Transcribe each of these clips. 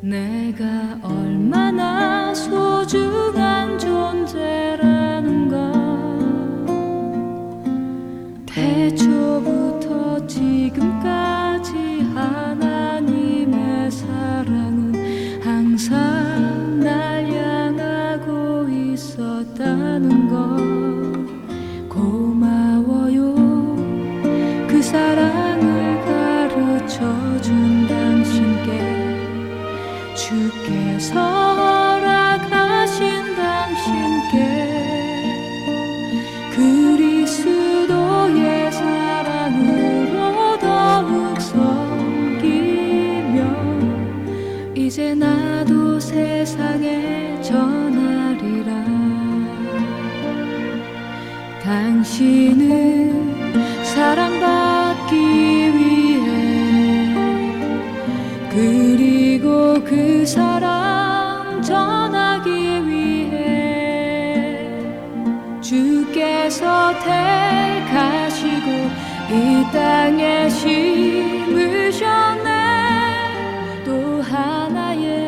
내가 얼마나 소중한 존재라는 걸. 태초부터 지금까지 하나님의 사랑은 항상 날 향하고 있었다는 걸. 고마워요. 그 사랑을 가르쳐 준 당신께. 주께서 허락하신 당신께 그리스도의 사랑으로 더욱 섬기며 이제 나도 세상에 전하리라. 당신은 사랑받기 위해 그리고 그 사랑 전하기 위해 주께서 택하시고 이 땅에 심으셨네. 또 하나의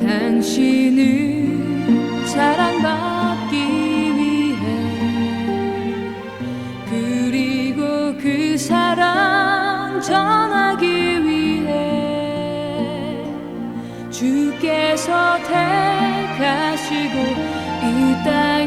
당신은 사랑받기 위해 그리고 그 사랑 전하기 위해 주께서 택하시고 이 땅